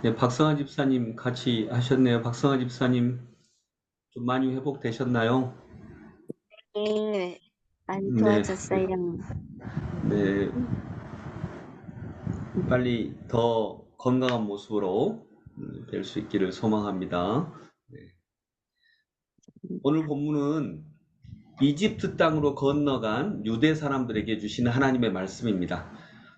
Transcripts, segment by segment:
네, 박성아 집사님 같이 하셨네요. 박성아 집사님 좀 많이 회복되셨나요? 네, 많이 네. 좋아졌어요. 네. 빨리 더 건강한 모습으로 될수 있기를 소망합니다. 네. 오늘 본문은 이집트 땅으로 건너간 유대 사람들에게 주시는 하나님의 말씀입니다.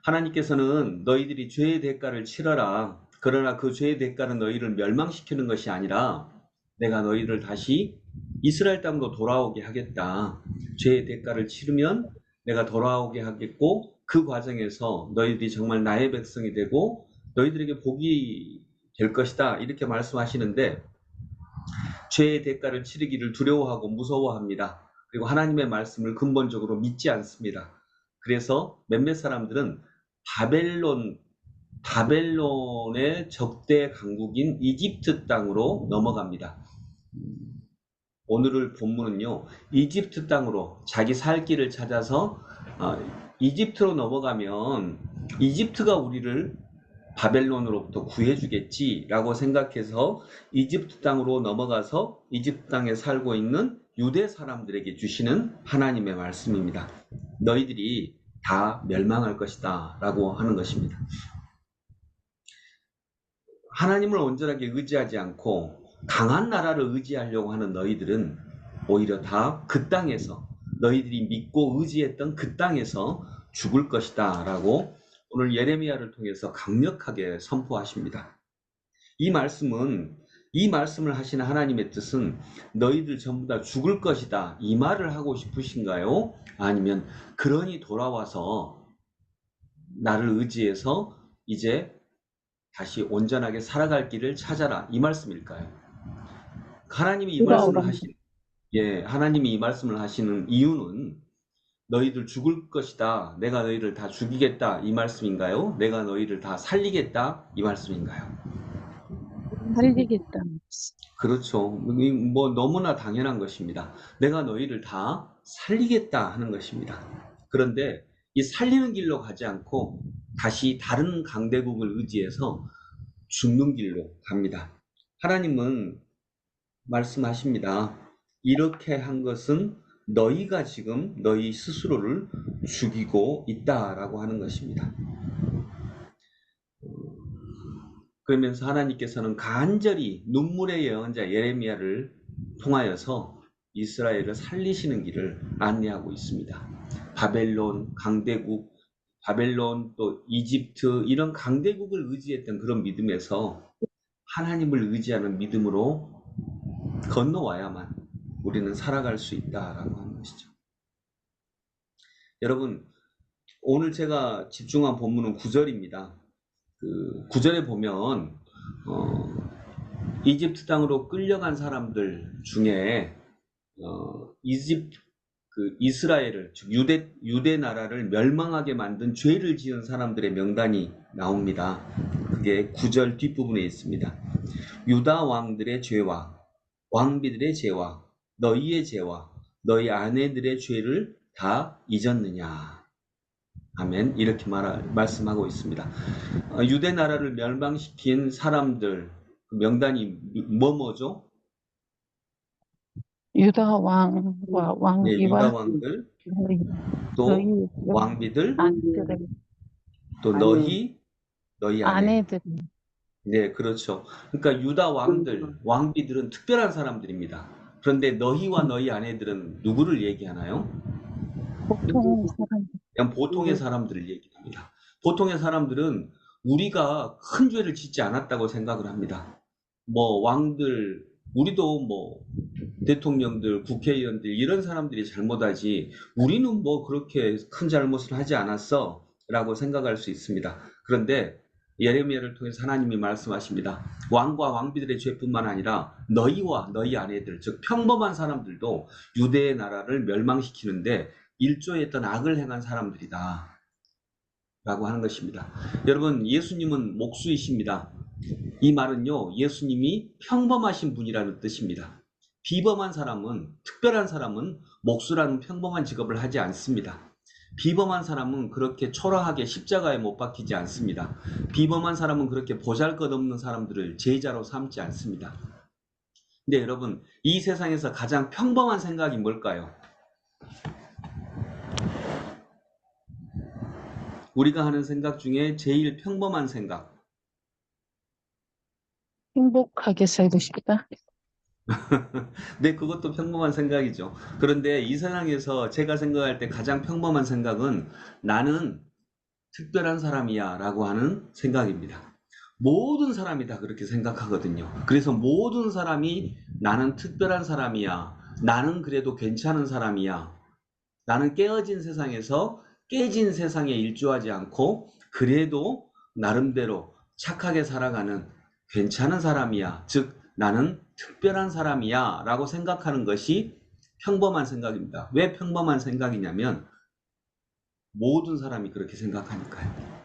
하나님께서는 너희들이 죄의 대가를 치러라. 그러나 그 죄의 대가는 너희를 멸망시키는 것이 아니라 내가 너희를 다시 이스라엘 땅으로 돌아오게 하겠다. 죄의 대가를 치르면 내가 돌아오게 하겠고 그 과정에서 너희들이 정말 나의 백성이 되고 너희들에게 복이 될 것이다. 이렇게 말씀하시는데 죄의 대가를 치르기를 두려워하고 무서워합니다. 그리고 하나님의 말씀을 근본적으로 믿지 않습니다. 그래서 몇몇 사람들은 바벨론 바벨론의 적대 강국인 이집트 땅으로 넘어갑니다. 오늘을 본문은요, 이집트 땅으로 자기 살 길을 찾아서 어, 이집트로 넘어가면 이집트가 우리를 바벨론으로부터 구해주겠지라고 생각해서 이집트 땅으로 넘어가서 이집트 땅에 살고 있는 유대 사람들에게 주시는 하나님의 말씀입니다. 너희들이 다 멸망할 것이다 라고 하는 것입니다. 하나님을 온전하게 의지하지 않고 강한 나라를 의지하려고 하는 너희들은 오히려 다 그 땅에서 너희들이 믿고 의지했던 그 땅에서 죽을 것이다 라고 오늘 예레미야를 통해서 강력하게 선포하십니다. 이 말씀은 이 말씀을 하시는 하나님의 뜻은 너희들 전부 다 죽을 것이다 이 말을 하고 싶으신가요? 아니면 그러니 돌아와서 나를 의지해서 이제 다시 온전하게 살아갈 길을 찾아라 이 말씀일까요? 하나님이 이 말씀을 하신 예, 하나님이 이 말씀을 하시는 이유는 너희들 죽을 것이다. 내가 너희를 다 죽이겠다. 이 말씀인가요? 내가 너희를 다 살리겠다. 이 말씀인가요? 살리겠다. 그렇죠. 이뭐 너무나 당연한 것입니다. 내가 너희를 다 살리겠다 하는 것입니다. 그런데 이 살리는 길로 가지 않고 다시 다른 강대국을 의지해서 죽는 길로 갑니다. 하나님은 말씀하십니다. 이렇게 한 것은 너희가 지금 너희 스스로를 죽이고 있다라고 하는 것입니다. 그러면서 하나님께서는 간절히 눈물의 예언자 예레미야를 통하여서 이스라엘을 살리시는 길을 안내하고 있습니다. 바벨론, 강대국, 바벨론 또 이집트 이런 강대국을 의지했던 그런 믿음에서 하나님을 의지하는 믿음으로 건너와야만 우리는 살아갈 수 있다라고 하는 것이죠. 여러분, 오늘 제가 집중한 본문은 9절입니다. 그 9절에 보면 어, 이집트 땅으로 끌려간 사람들 중에 어, 이집 그 이스라엘을 즉 유대 유대 나라를 멸망하게 만든 죄를 지은 사람들의 명단이 나옵니다. 그게 9절 뒷부분에 있습니다. 유다 왕들의 죄와 왕비들의 죄와 너희의 죄와 너희 아내들의 죄를 다 잊었느냐. 아멘. 이렇게 말, 말씀하고 있습니다. 어, 유대 나라를 멸망시킨 사람들 그 명단이 뭐 뭐죠? 유다 왕과 네, 왕비와 유다 왕들, 너희 또 너희 왕비들, 아내들의 또. 너희, 너희 아내. 아내들 네, 그렇죠. 그러니까 유다 왕들, 왕비들은 특별한 사람들입니다. 그런데 너희와 너희 아내들은 누구를 얘기하나요? 보통 사람 그냥 보통의 사람들을 얘기합니다. 보통의 사람들은 우리가 큰 죄를 짓지 않았다고 생각을 합니다. 뭐 왕들, 우리도 뭐 대통령들, 국회의원들 이런 사람들이 잘못하지 우리는 뭐 그렇게 큰 잘못을 하지 않았어 라고 생각할 수 있습니다. 그런데 예레미야를 통해서 하나님이 말씀하십니다. 왕과 왕비들의 죄뿐만 아니라 너희와 너희 아내들, 즉 평범한 사람들도 유대의 나라를 멸망시키는데 일조했던 악을 행한 사람들이다. 라고 하는 것입니다. 여러분, 예수님은 목수이십니다. 이 말은요, 예수님이 평범하신 분이라는 뜻입니다. 비범한 사람은, 특별한 사람은 목수라는 평범한 직업을 하지 않습니다. 비범한 사람은 그렇게 초라하게 십자가에 못 박히지 않습니다. 비범한 사람은 그렇게 보잘것없는 사람들을 제자로 삼지 않습니다. 근데 여러분, 이 세상에서 가장 평범한 생각이 뭘까요? 우리가 하는 생각 중에 제일 평범한 생각. 행복하게 살고 싶다. 네, 그것도 평범한 생각이죠. 그런데 이 세상에서 제가 생각할 때 가장 평범한 생각은 나는 특별한 사람이야 라고 하는 생각입니다. 모든 사람이 다 그렇게 생각하거든요. 그래서 모든 사람이 나는 특별한 사람이야. 나는 그래도 괜찮은 사람이야. 나는 깨어진 세상에서 깨진 세상에 일조하지 않고 그래도 나름대로 착하게 살아가는 괜찮은 사람이야. 즉, 나는 특별한 사람이야 라고 생각하는 것이 평범한 생각입니다. 왜 평범한 생각이냐면 모든 사람이 그렇게 생각하니까요.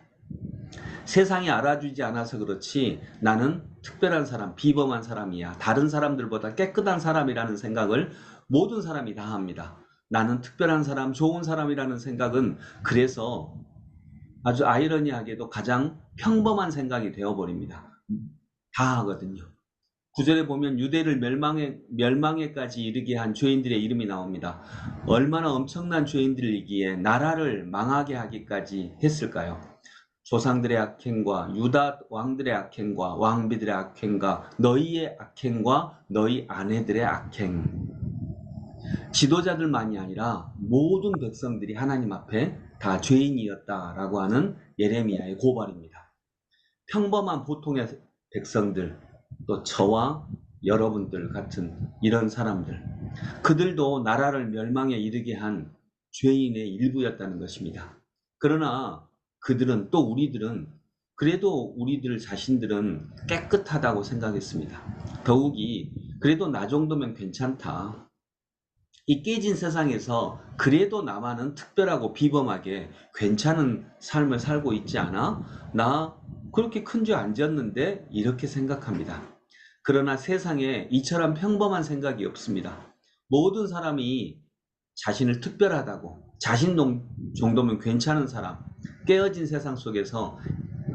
세상이 알아주지 않아서 그렇지 나는 특별한 사람, 비범한 사람이야. 다른 사람들보다 깨끗한 사람이라는 생각을 모든 사람이 다 합니다. 나는 특별한 사람, 좋은 사람이라는 생각은 그래서 아주 아이러니하게도 가장 평범한 생각이 되어버립니다. 다 하거든요. 구절에 보면 유대를 멸망에, 멸망에까지 이르게 한 죄인들의 이름이 나옵니다. 얼마나 엄청난 죄인들이기에 나라를 망하게 하기까지 했을까요? 조상들의 악행과 유다 왕들의 악행과 왕비들의 악행과 너희의 악행과 너희 아내들의 악행. 지도자들만이 아니라 모든 백성들이 하나님 앞에 다 죄인이었다라고 하는 예레미야의 고발입니다. 평범한 보통의 백성들, 또 저와 여러분들 같은 이런 사람들, 그들도 나라를 멸망에 이르게 한 죄인의 일부였다는 것입니다. 그러나 그들은 또 우리들은 그래도 우리들 자신들은 깨끗하다고 생각했습니다. 더욱이 그래도 나 정도면 괜찮다. 이 깨진 세상에서 그래도 나만은 특별하고 비범하게 괜찮은 삶을 살고 있지 않아? 나 그렇게 큰 죄 안 지었는데 이렇게 생각합니다. 그러나 세상에 이처럼 평범한 생각이 없습니다. 모든 사람이 자신을 특별하다고, 자신 동- 정도면 괜찮은 사람, 깨어진 세상 속에서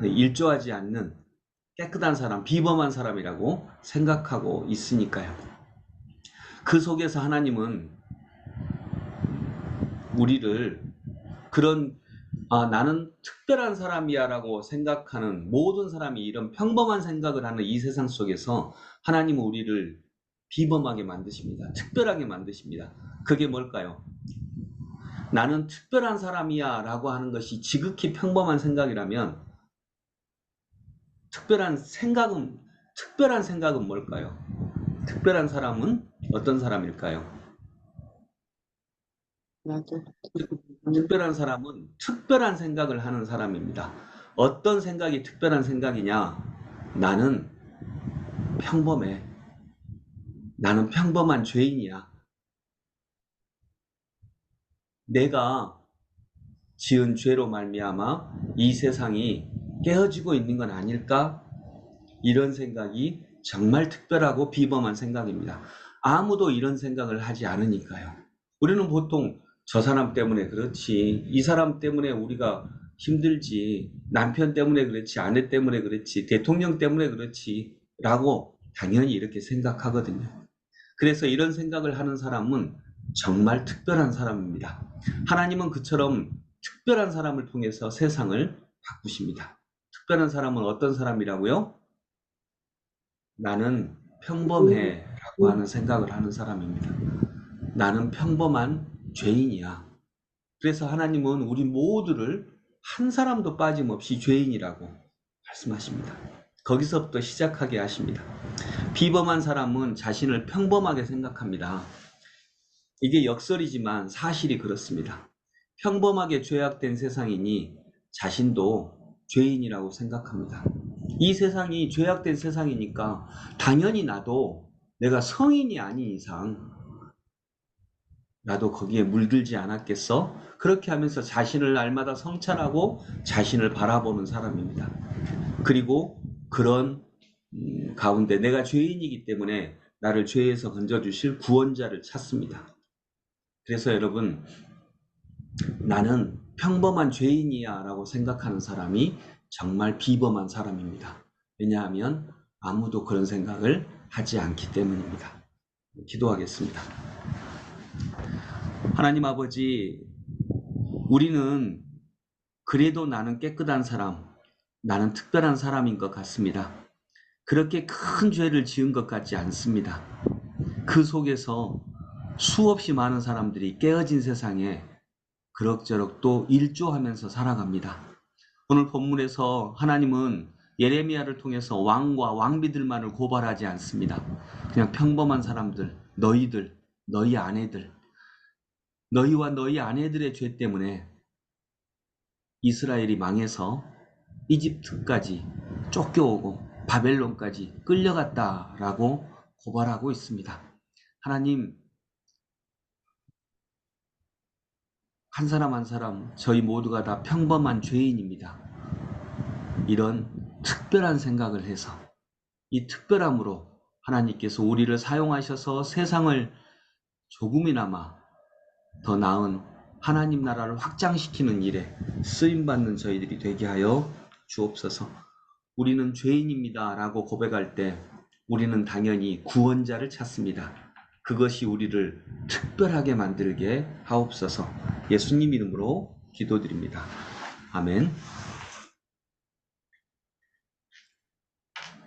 일조하지 않는 깨끗한 사람, 비범한 사람이라고 생각하고 있으니까요. 그 속에서 하나님은 우리를 그런 아, 나는 특별한 사람이야라고 생각하는 모든 사람이 이런 평범한 생각을 하는 이 세상 속에서 하나님은 우리를 비범하게 만드십니다. 특별하게 만드십니다. 그게 뭘까요? 나는 특별한 사람이야 라고 하는 것이 지극히 평범한 생각이라면 특별한 생각은 특별한 생각은 뭘까요? 특별한 사람은 어떤 사람일까요? 나도 특별한 사람은 특별한 생각을 하는 사람입니다. 어떤 생각이 특별한 생각이냐? 나는 평범해. 나는 평범한 죄인이야. 내가 지은 죄로 말미암아 이 세상이 깨어지고 있는 건 아닐까? 이런 생각이 정말 특별하고 비범한 생각입니다. 아무도 이런 생각을 하지 않으니까요. 우리는 보통 저 사람 때문에 그렇지, 이 사람 때문에 우리가 힘들지, 남편 때문에 그렇지, 아내 때문에 그렇지, 대통령 때문에 그렇지, 라고 당연히 이렇게 생각하거든요. 그래서 이런 생각을 하는 사람은 정말 특별한 사람입니다. 하나님은 그처럼 특별한 사람을 통해서 세상을 바꾸십니다. 특별한 사람은 어떤 사람이라고요? 나는 평범해 라고 하는 생각을 하는 사람입니다. 나는 평범한 죄인이야. 그래서 하나님은 우리 모두를 한 사람도 빠짐없이 죄인이라고 말씀하십니다. 거기서부터 시작하게 하십니다. 비범한 사람은 자신을 평범하게 생각합니다. 이게 역설이지만 사실이 그렇습니다. 평범하게 죄악된 세상이니 자신도 죄인이라고 생각합니다. 이 세상이 죄악된 세상이니까 당연히 나도 내가 성인이 아닌 이상 나도 거기에 물들지 않았겠어? 그렇게 하면서 자신을 날마다 성찰하고 자신을 바라보는 사람입니다. 그리고 그런 음, 가운데 내가 죄인이기 때문에 나를 죄에서 건져주실 구원자를 찾습니다. 그래서 여러분, 나는 평범한 죄인이야 라고 생각하는 사람이 정말 비범한 사람입니다. 왜냐하면 아무도 그런 생각을 하지 않기 때문입니다. 기도하겠습니다. 하나님 아버지, 우리는 그래도 나는 깨끗한 사람, 나는 특별한 사람인 것 같습니다. 그렇게 큰 죄를 지은 것 같지 않습니다. 그 속에서 수없이 많은 사람들이 깨어진 세상에 그럭저럭 또 일조하면서 살아갑니다. 오늘 본문에서 하나님은 예레미야를 통해서 왕과 왕비들만을 고발하지 않습니다. 그냥 평범한 사람들, 너희들, 너희 아내들, 너희와 너희 아내들의 죄 때문에 이스라엘이 망해서 이집트까지 쫓겨오고 바벨론까지 끌려갔다라고 고발하고 있습니다. 하나님, 한 사람 한 사람, 저희 모두가 다 평범한 죄인입니다. 이런 특별한 생각을 해서 이 특별함으로 하나님께서 우리를 사용하셔서 세상을 조금이나마 더 나은 하나님 나라를 확장시키는 일에 쓰임받는 저희들이 되게 하여 주옵소서. 우리는 죄인입니다. 라고 고백할 때 우리는 당연히 구원자를 찾습니다. 그것이 우리를 특별하게 만들게 하옵소서. 예수님 이름으로 기도드립니다. 아멘.